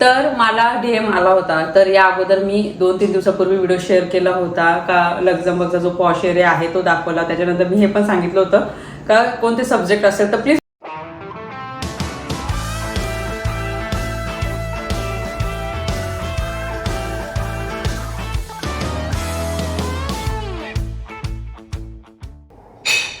तर मला डीएम आला होता. तर या अगोदर मी दोन तीन दिवसापूर्वी व्हिडिओ शेअर केला होता. का लक्झमबर्गचा जो पॉश एरिया आहे तो दाखवला. त्याच्यानंतर मी हे पण सांगितलं होतं. का कोणते सब्जेक्ट असेल तर प्लीज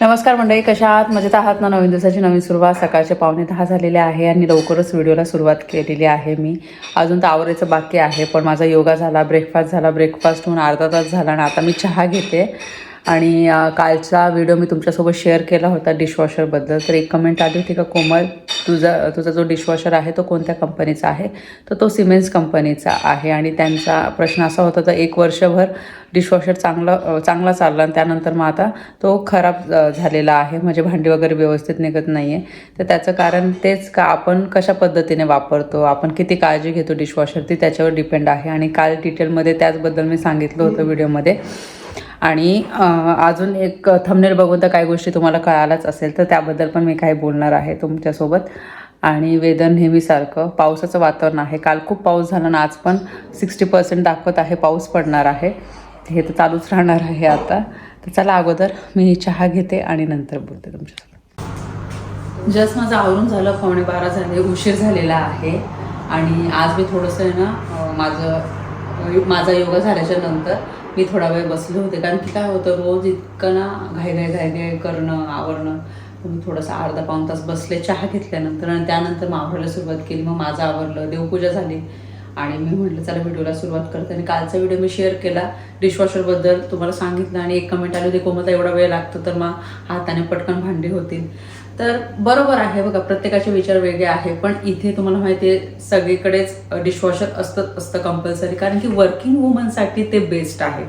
नमस्कार मंडळी कशा आहात? मजेत आहात ना? नवीन दिवसाची नवीन सुरुवात. सकाळचे पावणे दहा झालेले आहे आणि लवकरच व्हिडिओला सुरुवात केलेली आहे मी. अजून तर आवरायचं बाकी आहे पण माझा योगा झाला ब्रेकफास्ट झाला ब्रेकफास्ट होऊन अर्धा तास झाला आणि आता मी चहा घेते. आणि कालचा व्हिडिओ मी तुमच्यासोबत शेअर केला होता डिशवॉशरबद्दल. तर एक कमेंट आली होती का कोमल तुझा तुझा जो डिशवॉशर आहे तो कोणत्या कंपनीचा आहे? तर तो सिमेन्स कंपनीचा आहे आणि त्यांचा प्रश्न असा होता तर एक वर्षभर डिशवॉशर चांगला चांगला चालला आणि त्यानंतर मग आता तो खराब झालेला आहे म्हणजे भांडी वगैरे व्यवस्थित निघत नाही आहे तर त्याचं कारण तेच का आपण कशा पद्धतीने वापरतो? आपण किती काळजी घेतो डिशवॉशर ती त्याच्यावर डिपेंड आहे. आणि काल डिटेलमध्ये त्याचबद्दल मी सांगितलं होतं व्हिडिओमध्ये आणि अजून एक थमनेर बघून तर काही गोष्टी तुम्हाला कळालाच असेल तर त्याबद्दल पण मी काही बोलणार आहे तुमच्यासोबत. आणि वेदर नेहमीसारखं पावसाचं वातावरण आहे. काल खूप पाऊस झाला ना आज पण सिक्स्टी पर्सेंट दाखवत आहे पाऊस पडणार आहे. हे तर चालूच राहणार आहे आता. तर चला अगोदर मी चहा घेते आणि नंतर बोलते तुमच्यासोबत. जस्ट माझं आवरून झालं पावणे बारा झाले उशीर झालेला आहे. आणि आज मी थोडंसं आहे ना माझं माझा योगा झाल्याच्यानंतर मी थोडा वेळ बसले होते. कारण की काय होतं रोज इतकं ना घाई घाई घाई घाई करणं आवरणं. मी थोडासा अर्धा पाऊण तास बसले चहा घेतल्यानंतर आणि त्यानंतर मग आवरायला सुरुवात केली. मग माझं आवरलं देवपूजा झाली. आणि मी म्हटलं चला व्हिडिओला सुरुवात करते. आणि कालचा व्हिडिओ मी शेअर केला डिशवॉशरबद्दल. तुम्हाला सांगितलं आणि एक कमेंट आली होती कोमलता एवढा वेळ लागतो. तर मग हाताने पटकन भांडी होतील. तर बरोबर आहे बघा प्रत्येकाचे विचार वेगळे आहे पण इथे तुम्हाला माहिती आहे सगळीकडेच डिशवॉशर असतं असतं कंपल्सरी कारण की वर्किंग वुमनसाठी ते बेस्ट आहे.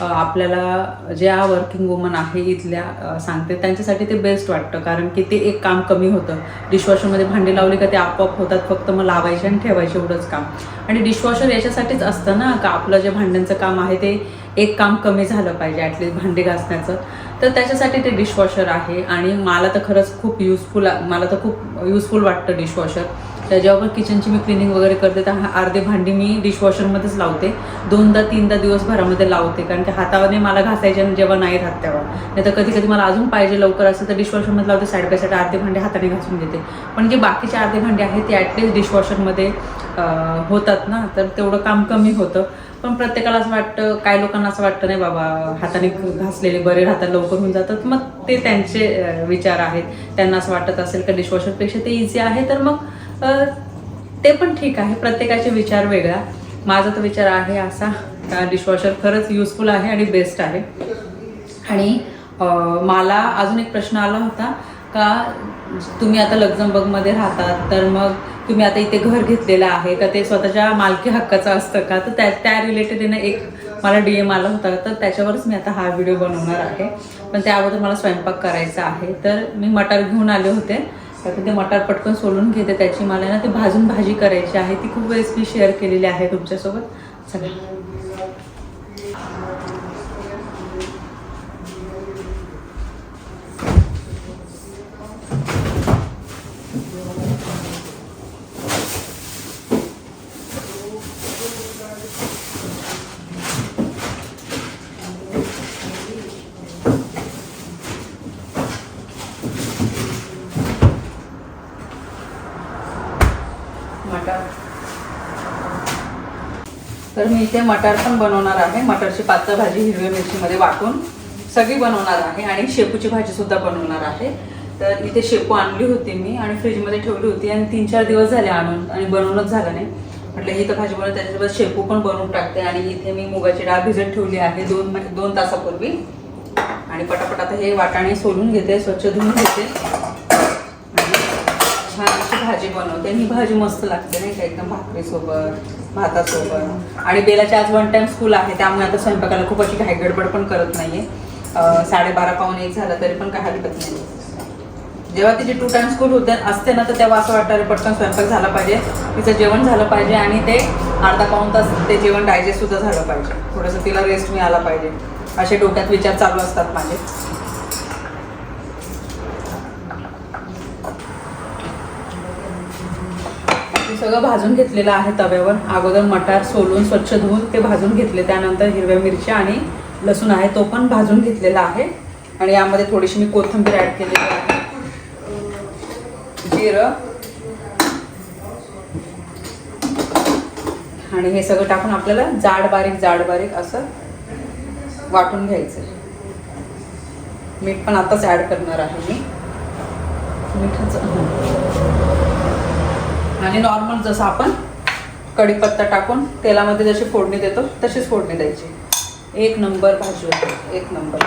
आपल्याला ज्या वर्किंग वुमन आहे इथल्या सांगते त्यांच्यासाठी ते बेस्ट वाटतं कारण की ते एक काम कमी होतं. डिशवॉशरमध्ये भांडी लावली का ते आपोआप होतात फक्त मग लावायचे आणि ठेवायचे एवढंच काम. आणि डिशवॉशर याच्यासाठीच असतं ना का आपलं जे भांड्यांचं काम आहे ते एक काम कमी झालं पाहिजे ॲटलीस्ट भांडी घासण्याचं. तर त्याच्यासाठी ते डिशवॉशर आहे. आणि मला तर खरंच खूप युजफुल मला तर खूप युजफुल वाटतं डिशवॉशर तर जेव्हा पण किचनची मी क्लिनिंग वगैरे करते तर हा- अर्धे भांडी मी डिशवॉशरमध्येच लावते. दोनदा तीनदा दिवसभरामध्ये लावते कारण की हाताने मला घासायचे आणि जेव्हा नाही राहत तेव्हा. नाही तर कधी कधी मला अजून पाहिजे लवकर असेल तर डिशवॉशरमध्ये लावते साईड बाय साईड अर्धे भांडे हाताने घासून घेते. पण जे बाकीचे अर्धे भांडे आहेत ते ॲटलीस्ट डिशवॉशरमध्ये होतात ना. तर तेवढं काम कमी होतं. पण प्रत्येकाला असं वाटतं काही लोकांना असं वाटतं नाही बाबा हाताने घासलेले बरे राहतात लवकर होऊन जातात. मग ते त्यांचे विचार आहेत. त्यांना असं वाटत असेल का डिशवॉशरपेक्षा ते इझी आहे तर मग ते पण ठीक आहे. प्रत्येकाचे विचार वेगळा. माझा तर विचार आहे असा का डिशवॉशर खरंच युजफुल आहे आणि बेस्ट आहे. आणि मला अजून एक प्रश्न आला होता का तुम्ही आता लक्झमबर्गमध्ये राहतात तर मग तुम्ही आता इथे घर घेतलेलं आहे का ते स्वतःच्या मालकी हक्काचं असतं का? तर त्या त्या रिलेटेडनं एक मला डी एम आला होता तर त्याच्यावरच मी आता हा व्हिडिओ बनवणार आहे. पण त्या अगोदर मला स्वयंपाक करायचा आहे तर मी मटार घेऊन आले होते. तर ते मटार पटकन सोलून घेते त्याची मला ना ते भाजून भाजी करायची आहे ती खूप वेळेस मी शेअर केलेली आहे तुमच्यासोबत. सगळ्या मटार तर मी इथे मटार पण बनवणार आहे. मटारची पातळ भाजी हिरव्या मिरचीमध्ये वाटून सगळी बनवणार आहे आणि शेपूची भाजीसुद्धा बनवणार आहे. तर इथे शेपू आणली होती मी आणि फ्रीजमध्ये ठेवली होती आणि तीन चार दिवस झाले आणून आणि बनवूनच झालं नाही. म्हटलं ही तर भाजी बनवून त्याच्यासोबत शेपू पण बनवून टाकते आणि इथे मी मुगाची डाळ भिजत ठेवली आहे दोन म्हणजे दोन तासापूर्वी. आणि पटापट आता हे वाटाणे सोलून घेते स्वच्छ धुवून घेते. आणि छान अशी भाजी बनवते. आणि ही भाजी मस्त लागते नाही का एकदम भाकरीसोबत. भातासोबत. आणि बेलाची आज वन टाइम स्कूल आहे त्यामुळे आता स्वयंपाकाला खूप अशी काही गडबड पण करत नाहीये. साडेबारा पाऊन एक झालं तरी पण काही हरकत नाही. जेव्हा तिची टू टाइम स्कूल होते असते ना तर तेव्हा असं वाटतं पटकन स्वयंपाक झाला पाहिजे. तिचं जेवण झालं पाहिजे आणि ते अर्धा पाऊन तास ते जेवण डायजेस्ट सुद्धा झालं पाहिजे. थोडंसं तिला रेस्ट मिळाला पाहिजे. असे डोक्यात विचार चालू असतात माझे. सगळं भाजून घेतलेलं आहे तव्यावर. अगोदर मटार सोलून स्वच्छ धुवून ते भाजून घेतले. त्यानंतर हिरव्या मिरच्या आणि लसूण आहे. तो पण भाजून घेतलेला आहे. आणि यामध्ये थोडीशी मी कोथिंबीर ॲड केलेली आहे. जिरं. आणि हे सगळं टाकून आपल्याला जाड बारीक जाड बारीक असं वाटून घ्यायचं मीठ पण आताच ॲड करणार आहे मी. मिठाचं आणि नॉर्मल जसं आपण कढीपत्ता टाकून तेलामध्ये जशी फोडणी देतो तशीच फोडणी द्यायची. एक नंबर भाजी होते. एक नंबर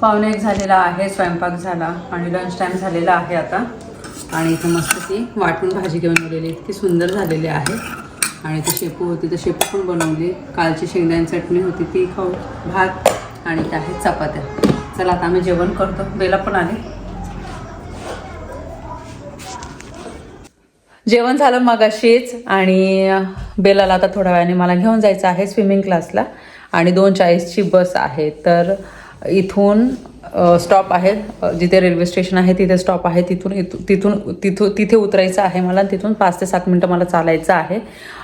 पावणे एक झालेला आहे स्वयंपाक झाला आणि लंच टाईम झालेला आहे आता. आणि इथं मस्त ती वाटून भाजी घेऊन आलेली इतकी सुंदर झालेली आहे. आणि ती शेपू होती तर शेपू पण बनवली. कालची शेंगदाणी चटणी होती ती खाऊ. भात. आणि त्या आहेत चपात्या. चला आता आम्ही जेवण करतो. बेला पण आली. जेवण झालं मग अशीच आणि बेलाला आता थोड्या वेळाने मला घेऊन जायचं आहे स्विमिंग क्लासला. आणि दोन चाळीसची बस आहे. तर इथून स्टॉप आहे जिथे रेल्वे स्टेशन आहे तिथे स्टॉप आहे. तिथून तिथून तिथून तिथे उतरायचं आहे मला. तिथून पाच ते सात मिनटं मला चालायचं आहे.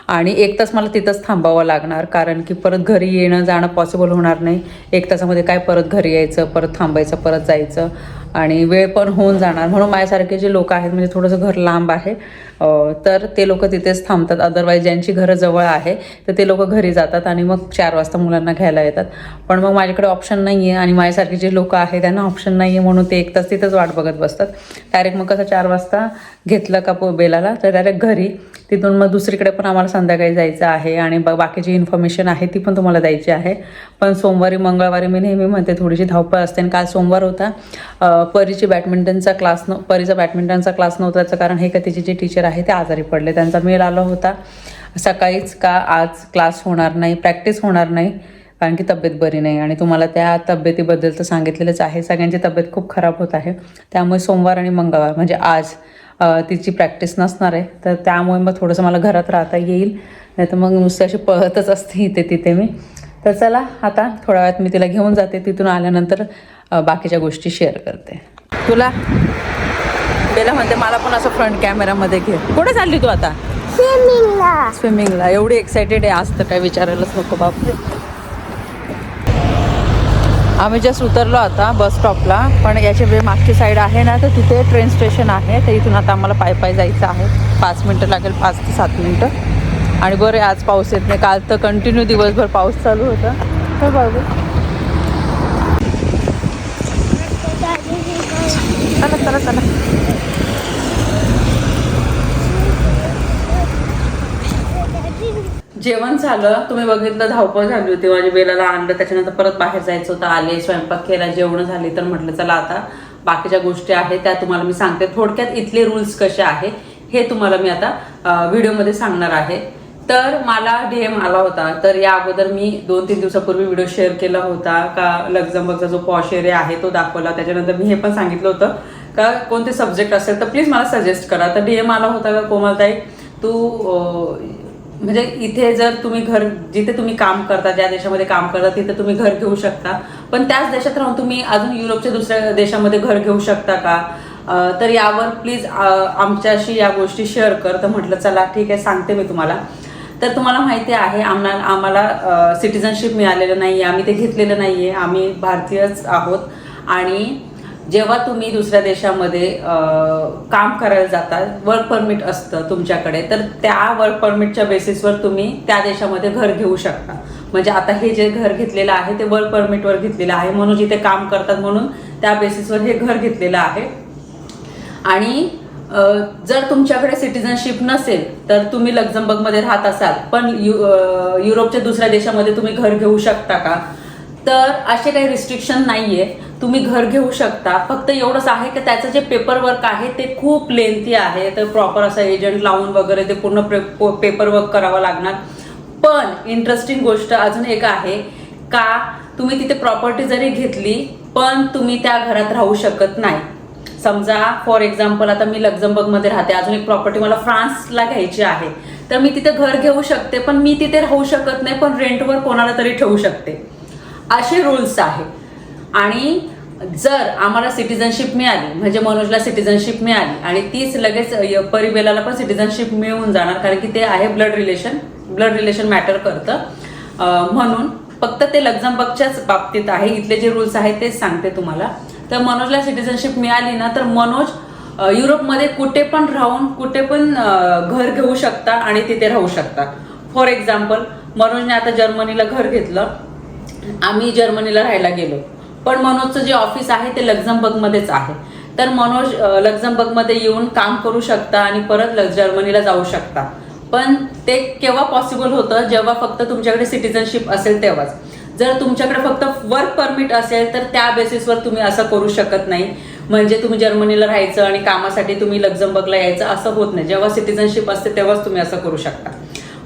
आणि एक तास मला तिथंच थांबावं लागणार कारण की परत घरी येणं जाणं पॉसिबल होणार नाही. एक तासामध्ये काय परत घरी यायचं परत थांबायचं परत जायचं. आणि वेळ पण होऊन जाणार. म्हणून माझ्यासारखे जे लोक आहेत म्हणजे थोडंसं घर लांब आहे तर ते लोक तिथेच थांबतात. अदरवाईज ज्यांची घरं जवळ आहे तर ते लोक घरी जातात आणि मग चार वाजता मुलांना घ्यायला येतात. पण मग माझ्याकडे ऑप्शन नाही आहे आणि माझ्यासारखे जे लोक आहेत त्यांना ऑप्शन नाही आहे म्हणून ते एक तास तिथंच वाट बघत बसतात. डायरेक्ट मग कसं चार वाजता घेतलं का पो बेलाला तर डायरेक्ट घरी. तिथून मग दुसरीकडे पण आम्हाला संध्याकाळी जायचं आहे आणि ब बाकीची इन्फॉर्मेशन आहे ती पण तुम्हाला द्यायची आहे. पण सोमवारी मंगळवारी मी नेहमी म्हणते थोडीशी धावपळ असते आणि काल सोमवार होता. परीची बॅडमिंटनचा क्लास न परीचा बॅडमिंटनचा क्लास नव्हता त्याचं कारण हे का तिचे जे टीचर आहे ते आजारी पडले. त्यांचा मेल आला होता सकाळीच का आज क्लास होणार नाही प्रॅक्टिस होणार नाही कारण की तब्येत बरी नाही. आणि तुम्हाला त्या तब्येतीबद्दल तर सांगितलेलंच आहे. सगळ्यांची तब्येत खूप खराब होत आहे. त्यामुळे सोमवार आणि मंगळवार म्हणजे आज तिची प्रॅक्टिस नसणार आहे. तर त्यामुळे मग थोडंसं मला घरात राहता येईल. नाही तर मग नुसते अशी पळतच असते इथे तिथे मी. तर चला आता थोड्या वेळात मी तिला घेऊन जाते. तिथून आल्यानंतर बाकीच्या गोष्टी शेअर करते. तुला? बेला म्हणते मला पण असं फ्रंट कॅमेरामध्ये घे. कुठे चालली तू आता? स्विमिंगला स्विमिंगला एवढी एक्सायटेड आहे आज तर काय विचारायलाच नको बापरे आम्ही जस्ट उतरलो आता बस स्टॉपला पण याची जे मागची साईड आहे ना तर तिथे ट्रेन स्टेशन आहे. तर इथून आता आम्हाला पाय पाय जायचं आहे. पाच मिनटं लागेल पाच ते सात मिनटं. आणि बरं आज पाऊस येत नाही. काल तर कंटिन्यू दिवसभर पाऊस चालू होता. तर बाबू? चला चला चला. जेवण झालं. तुम्ही बघितलं धावपळ झाली होती. माझ्या बेलाला आणलं. त्याच्यानंतर परत बाहेर जायचं होतं. आले स्वयंपाक केला जेवण झाली तर म्हटलं चला आता बाकीच्या गोष्टी आहेत. त्या तुम्हाला मी सांगते. थोडक्यात इथले रूल्स कसे आहे हे तुम्हाला मी आता व्हिडिओमध्ये सांगणार आहे. तर मला डीएम आला होता. तर या अगोदर मी दोन तीन दिवसापूर्वी व्हिडिओ शेअर केला होता का लक्झमबर्गचा जो पॉश एरिया आहे तो दाखवला. त्याच्यानंतर मी हे पण सांगितलं होतं. का कोणते सब्जेक्ट असेल तर प्लीज मला सजेस्ट करा. तर डीएम आला होता का कोमलताई? तू म्हणजे इथे जर तुम्ही घर जिथे तुम्ही काम करता ज्या देशामध्ये काम करता तिथे तुम्ही घर घेऊ शकता. पण त्याच देशात राहून तुम्ही अजून युरोपच्या दुसऱ्या देशामध्ये घर घेऊ शकता का? तर यावर प्लीज आमच्याशी या गोष्टी शेअर कर. तर म्हटलं चला ठीक आहे सांगते मी तुम्हाला. तर तुम्हाला माहिती आहे आम्हाला आम्हाला सिटिझनशिप मिळालेलं नाही आहे आम्ही ते घेतलेलं नाही आहे आम्ही भारतीयच आहोत. आणि जेव्हा तुम्ही दुसऱ्या देशामध्ये काम करायला जाता वर्क परमिट असतं तुमच्याकडे तर त्या वर्क परमिटच्या बेसिसवर तुम्ही त्या देशामध्ये घर घेऊ शकता. म्हणजे आता हे जे घर घेतलेलं आहे ते वर्क परमिटवर घेतलेलं आहे म्हणून जिथे काम करतात म्हणून त्या बेसिसवर हे घर घेतलेलं आहे. आणि जर तुमच्याकडे सिटिझनशिप नसेल तर तुम्ही लक्झमबर्गमध्ये राहत असाल. पण यु युरोपच्या दुसऱ्या देशामध्ये तुम्ही घर घेऊ शकता का? तर असे काही रिस्ट्रिक्शन नाहीये. तुम्ही घर घेऊ शकता. फक्त एवढंच आहे की त्याचं जे पेपर वर्क आहे ते खूप लेंथी आहे. तर प्रॉपर असं एजंट लावून वगैरे ते पूर्ण पेपर वर्क करावं लागणार. पण इंटरेस्टिंग गोष्ट अजून एक आहे का? तुम्ही तिथे प्रॉपर्टी जरी घेतली पण तुम्ही त्या घरात राहू शकत नाही. समजा फॉर एक्झाम्पल आता मी लक्झमबर्गमध्ये राहते अजून एक प्रॉपर्टी मला फ्रान्सला घ्यायची आहे. तर मी तिथे घर घेऊ शकते पण मी तिथे राहू शकत नाही पण रेंटवर कोणाला तरी ठेवू शकते. असे रूल्स आहे. आणि जर आम्हाला सिटिझनशिप मिळाली म्हणजे मनोजला सिटिझनशिप मिळाली आणि तीच लगेच य- परिबेलाला पण सिटिझनशिप मिळून जाणार कारण की ते आहे blood relation blood relation matter करतं. म्हणून फक्त ते लक्झमबर्गच्याच बाबतीत आहे. इथले जे रूल्स आहेत तेच सांगते तुम्हाला. तर मनोजला सिटिझनशिप मिळाली ना तर मनोज युरोपमध्ये कुठे पण राहून कुठे पण घर घेऊ शकता आणि तिथे राहू शकता. फॉर एक्झाम्पल मनोजने आता जर्मनीला घर घेतलं. आम्ही जर्मनीला राहायला गेलो. पण मनोजचं जे ऑफिस आहे ते लक्झमबर्गमध्येच आहे. तर मनोज लक्झमबर्गमध्ये येऊन काम करू शकता आणि परत जर्मनीला जाऊ शकता. पण ते केव्हा पॉसिबल होतं? जेव्हा फक्त तुमच्याकडे सिटिझनशिप असेल तेव्हाच. जर तुमच्याकडे फक्त वर्क परमिट असेल तर त्या बेसिसवर तुम्ही असं करू शकत नाही. म्हणजे तुम्ही जर्मनीला राहायचं आणि कामासाठी तुम्ही लक्झमबर्गला यायचं असं होत नाही. जेव्हा सिटिझनशिप असते तेव्हाच तुम्ही असं करू शकता.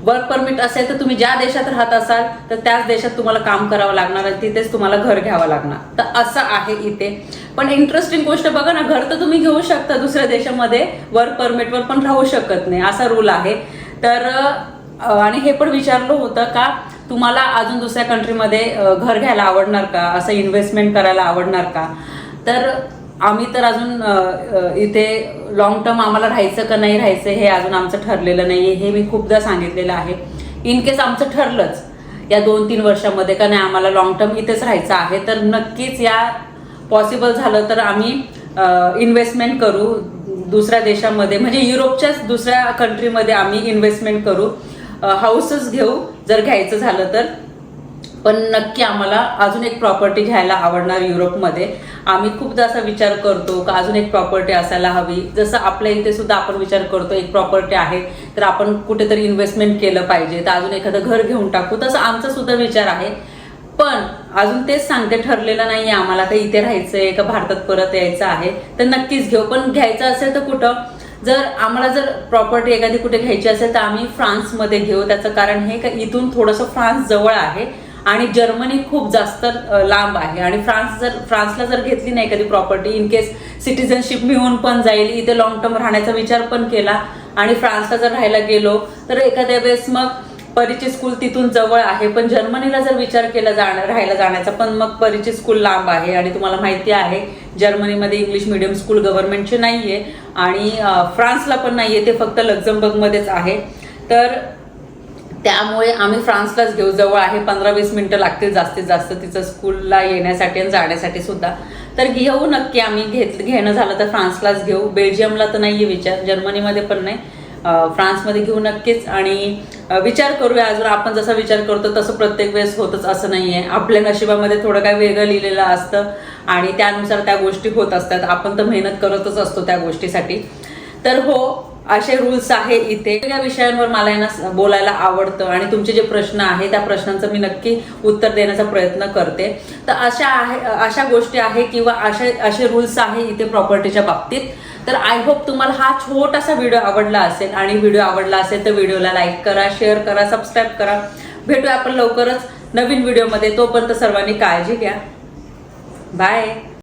वर्क परमिट असेल तर तुम्ही ज्या देशात राहत असाल तर त्याच देशात तुम्हाला काम करावं लागणार आणि तिथेच तुम्हाला घर घ्यावं लागणार. तर असं आहे इथे. पण इंटरेस्टिंग गोष्ट बघा ना घर तर तुम्ही घेऊ शकता दुसऱ्या देशामध्ये वर्क परमिटवर पण राहू शकत नाही. असा रूल आहे. तर आणि हे पण विचारलं होतं का तुम्हाला अजून दुसऱ्या कंट्रीमध्ये घर घ्यायला आवडणार का? असं इन्व्हेस्टमेंट करायला आवडणार का? तर आम्ही तर अजून इथे लॉंग टर्म आम्हाला राहायचं का नाही राहायचं हे अजून आमचं ठरलेलं नाही आहे हे मी खूपदा सांगितलेलं आहे. इन केस आमचं ठरलंच या दोन तीन वर्षामध्ये का नाही आम्हाला लॉंग टर्म इथेच राहायचं आहे तर नक्कीच या पॉसिबल झालं तर आम्ही इन्व्हेस्टमेंट करू. दुसऱ्या देशामध्ये म्हणजे युरोपच्याच दुसऱ्या कंट्रीमध्ये आम्ही इन्व्हेस्टमेंट करू. हाऊसच घेऊ. जर घ्यायचं झालं तर. पण नक्की आम्हाला अजून एक प्रॉपर्टी घ्यायला आवडणार युरोपमध्ये. आम्ही खूपदा असा विचार करतो का अजून एक प्रॉपर्टी असायला हवी. जसं आपल्या इथे सुद्धा आपण विचार करतो एक प्रॉपर्टी आहे तर आपण कुठेतरी इन्व्हेस्टमेंट केलं पाहिजे तर अजून एखादं घर घेऊन टाकू. तसं आमचा सुद्धा विचार आहे. पण अजून तेच सांगते ठरलेलं नाही आम्हाला. तर इथे राहायचंय का भारतात परत यायचं आहे तर नक्कीच घेऊ. पण घ्यायचं असेल तर कुठं? जर आम्हाला जर प्रॉपर्टी एखादी कुठे घ्यायची असेल तर आम्ही फ्रान्समध्ये घेऊ. त्याचं कारण हे का इथून थोडंसं फ्रान्स जवळ आहे आणि जर्मनी खूप जास्त लांब आहे. आणि फ्रान्स जर फ्रान्सला जर घेतली नाही एखादी प्रॉपर्टी इन केस सिटिझनशिप मिळून पण जाईल इथे लॉंग टर्म राहण्याचा विचार पण केला आणि फ्रान्सला जर राहायला गेलो तर एखाद्या वेळेस मग परीची स्कूल तिथून जवळ आहे पण जर्मनीला जर विचार केला जाणार राहायला जाण्याचा पण मग परीची स्कूल लांब आहे आणि तुम्हाला माहिती आहे जर्मनीमध्ये इंग्लिश मिडियम स्कूल गव्हर्नमेंटची आहे आणि फ्रान्सला पण नाही आहे ते फक्त लक्झमबर्गमध्येच आहे. तर त्यामुळे आम्ही फ्रान्सलाच घेऊ जवळ आहे पंधरा वीस मिनटं लागतील जास्तीत जास्त तिचं स्कूलला येण्यासाठी आणि जाण्यासाठी सुद्धा. तर घेऊ नक्की आम्ही घेत घेणं झालं तर फ्रान्सलाच घेऊ बेल्जियमला तर नाही आहे विचार जर्मनीमध्ये पण नाही. फ्रान्समध्ये घेऊ नक्कीच. आणि विचार करूया. आजवर आपण जसा विचार करतो तसं प्रत्येक वेळेस होतच असं नाहीये. आपल्या नशिबामध्ये थोडं काय वेगळं लिहिलेलं असतं आणि त्यानुसार त्या गोष्टी होत असतात. आपण तर मेहनत करतच असतो त्या गोष्टीसाठी. तर हो असे रूल्स आहे इथे. या विषयांवर मला यांना बोलायला आवडतं आणि तुमचे जे प्रश्न आहे त्या प्रश्नांचं मी नक्की उत्तर देण्याचा प्रयत्न करते. तर अशा आहे अशा गोष्टी आहे किंवा असे असे रूल्स आहे इथे प्रॉपर्टीच्या बाबतीत. तर आय होप तुम्हाला हा छोटासा व्हिडिओ आवडला असेल. आणि व्हिडिओ आवडला असेल तर व्हिडिओला लाईक करा शेअर करा सबस्क्राईब करा. भेटूया आपण लवकरच नवीन व्हिडिओमध्ये तोपर्यंत सर्वांनी काळजी घ्या. बाय